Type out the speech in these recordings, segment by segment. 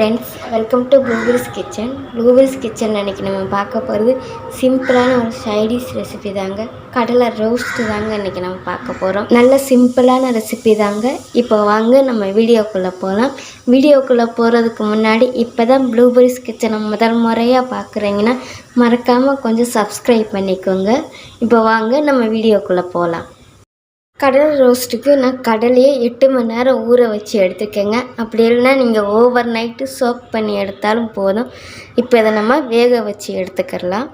Friends welcome to blueberries kitchen blueberries kitchen அன்றைக்கி நம்ம பார்க்க போகிறது சிம்பிளான ஒரு சைடிஷ் ரெசிபி தாங்க. கடலை ரோஸ்ட்டு தாங்க இன்றைக்கி நம்ம பார்க்க போகிறோம் நல்ல சிம்பிளான ரெசிபி தாங்க. இப்போ வாங்க நம்ம வீடியோக்குள்ளே போகலாம் வீடியோக்குள்ளே போகிறதுக்கு முன்னாடி இப்போ தான் ப்ளூபெரிஸ் கிச்சனை முதல் முறையாக பார்க்குறீங்கன்னா மறக்காமல் கொஞ்சம் சப்ஸ்கிரைப் பண்ணிக்கோங்க. இப்போ வாங்க நம்ம வீடியோக்குள்ளே போகலாம் கடலை ரோஸ்ட்டுக்கு நான் கடலையே எட்டு மணி நேரம் ஊற வச்சு எடுத்துக்கேங்க. அப்படி இல்லைன்னா நீங்கள் ஓவர் நைட்டு சோக் பண்ணி எடுத்தாலும் போதும். இப்போ இதை நம்ம வேக வச்சு எடுத்துக்கிறலாம்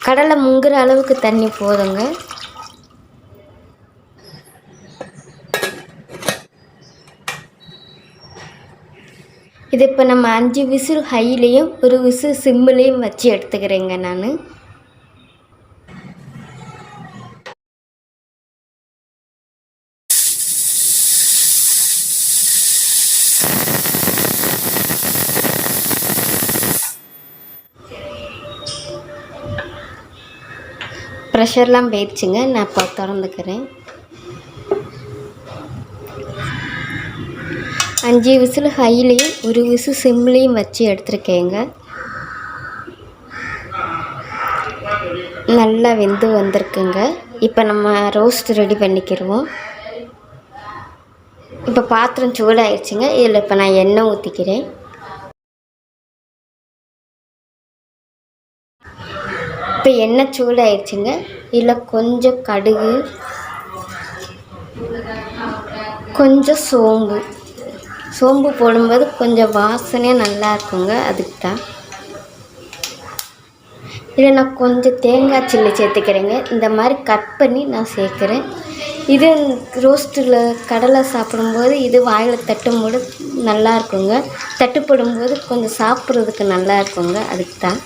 கடலை முங்குற அளவுக்கு தண்ணி போதுங்க. இது இப்போ நம்ம அஞ்சு விசில் ஹைலேயும் ஒரு விசில் சிம்மிலையும் வச்சு எடுத்துக்கிறேங்க நான். ப்ரெஷர்லாம் போயிடுச்சுங்க. நான் இப்போ திறந்துக்கிறேன். அஞ்சு விசில் ஹைலையும் ஒரு விசு சிம்லேயும் வச்சு எடுத்துருக்கேங்க. நல்லா வெந்து வந்திருக்குங்க. இப்போ நம்ம ரோஸ்ட் ரெடி பண்ணிக்கிடுவோம் இப்போ பாத்திரம் சூடாயிடுச்சுங்க இதில் இப்போ நான் எண்ணெய் ஊற்றிக்கிறேன் இப்போ எண்ணெய் சூடாயிடுச்சுங்க இதில் கொஞ்சம் கடுகு கொஞ்சம் சோம்பு. சோம்பு போடும்போது கொஞ்சம் வாசனையாக நல்லா இருக்குங்க அதுக்கு தான் இதில் நான் கொஞ்சம் தேங்காய் சில்லி சேர்த்துக்கிறேங்க. இந்த மாதிரி கட் பண்ணி நான் சேர்க்குறேன். இது ரோஸ்ட்டில் கடலை சாப்பிடும்போது இது வாயில் தட்டும்போது நல்லா இருக்குங்க. தட்டுப்படும்போது கொஞ்சம் சாப்பிட்றதுக்கு நல்லா இருக்குங்க அதுக்கு தான்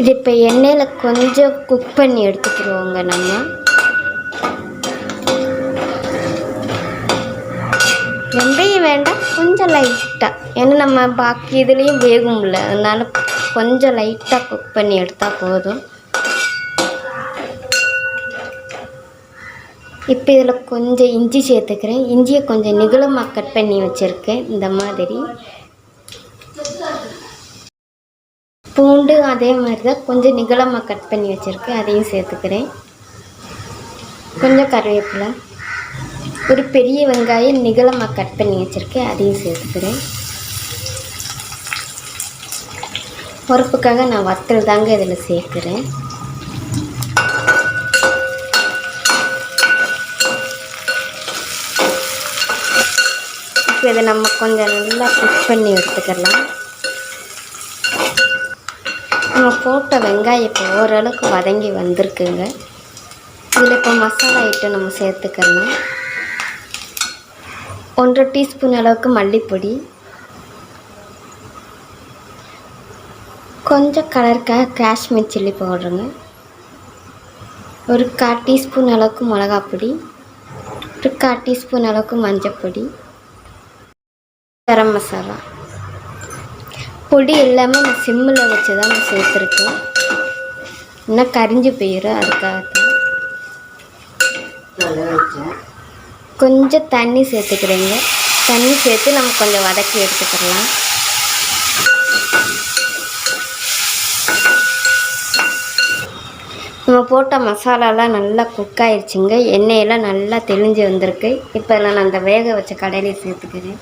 இது இப்போ எண்ணெயில் கொஞ்சம் குக் பண்ணி எடுத்துக்கிடுவோங்க நம்ம. வெந்தயம் வேண்டாம் கொஞ்சம் லைட்டாக ஏன்னா நம்ம பாக்கி இதுலேயும் வேகும்ல அதனால் கொஞ்சம் லைட்டாக குக் பண்ணி எடுத்தால் போதும். இப்போ இதில் கொஞ்சம் இஞ்சி சேர்த்துக்கிறேன். இஞ்சியை கொஞ்சம் நிகழமாக கட் பண்ணி வச்சுருக்கேன். இந்த மாதிரி. பூண்டு அதே மாதிரி தான் கொஞ்சம் நிகழமாக கட் பண்ணி வச்சுருக்கேன். அதையும் சேர்த்துக்கிறேன். கொஞ்சம் கருவேப்பிலை. ஒரு பெரிய வெங்காயம் நிகழமாக கட் பண்ணி வச்சுருக்கேன் அதையும் சேர்த்துக்கிறேன். பொறுப்புக்காக நான் வத்தல் தாங்க இதில் சேர்க்குறேன். இப்போ இதை நம்ம கொஞ்சம் நல்லா குக் பண்ணி எடுத்துக்கலாம். நம்ம போட்ட வெங்காயம் இப்போ ஓரளவுக்கு வதங்கி வந்திருக்குங்க. இதில் இப்போ மசாலா ஐட்டம் நம்ம சேர்த்துக்கலாம் ஒன்றரை டீஸ்பூன் அளவுக்கு மல்லிப்பொடி. கொஞ்சம் கலருக்காக காஷ்மீர் சில்லி பவுடருங்க. ஒரு கால் டீஸ்பூன் அளவுக்கு மிளகாப்பொடி. ஒரு கால் டீஸ்பூன் அளவுக்கு மஞ்சப்பொடி. கரம் மசாலா. பொடி எல்லாமே நான் சிம்மில் வச்சு தான் நான் சேர்த்துருக்கேன். இன்னும் கரிஞ்சு போயிடும் அதுக்காக. கொஞ்சம் தண்ணி சேர்த்துக்கிறேங்க. தண்ணி சேர்த்து நம்ம கொஞ்சம் வதக்கி எடுத்துக்கிடலாம் நம்ம போட்ட மசாலாலாம் நல்லா குக் ஆயிடுச்சுங்க எண்ணெயெல்லாம் நல்லா தெளிஞ்சு வந்திருக்கு. இப்போ நான் அந்த வேக வச்ச கடையில் சேர்த்துக்கிறேன்.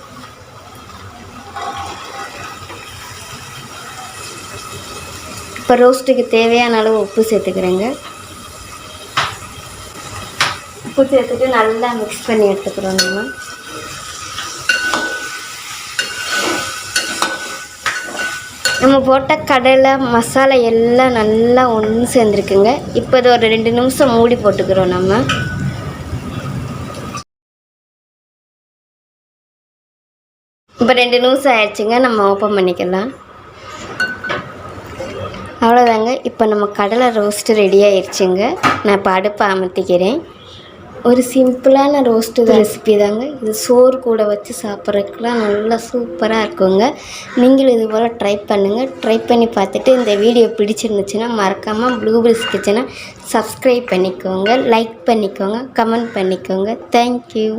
இப்போ ரோஸ்ட்டுக்கு தேவையான அளவு உப்பு சேர்த்துக்கிறேங்க. உப்பு சேர்த்துட்டு நல்லா மிக்ஸ் பண்ணி எடுத்துக்கிறோம் நம்ம. நம்ம போட்ட கடலை மசாலா எல்லாம் நல்லா ஒன்று சேர்ந்துருக்குங்க. இப்போ இது ஒரு ரெண்டு நிமிஷம் மூடி போட்டுக்கிறோம் நம்ம. இப்போ ரெண்டு நிமிஷம் ஆயிடுச்சுங்க நம்ம ஓப்பன் பண்ணிக்கலாம். அவ்வளோதாங்க இப்போ நம்ம கடலை ரோஸ்ட்டு ரெடி ஆயிடுச்சுங்க நான் இப்போ அடுப்பை அமர்த்திக்கிறேன். ஒரு சிம்பிளான ரோஸ்ட்டு ரெசிபி தாங்க. இது சோறு கூட வச்சு சாப்பிட்றதுக்குலாம் நல்லா சூப்பராக இருக்குங்க. நீங்களும் இது போல் ட்ரை பண்ணுங்கள் ட்ரை பண்ணி பார்த்துட்டு இந்த வீடியோ பிடிச்சிருந்துச்சுன்னா மறக்காமல் ப்ளூபெரிஸ் கிச்சனை சப்ஸ்கிரைப் பண்ணிக்கோங்க. லைக் பண்ணிக்கோங்க. கமெண்ட் பண்ணிக்கோங்க. தேங்க்யூ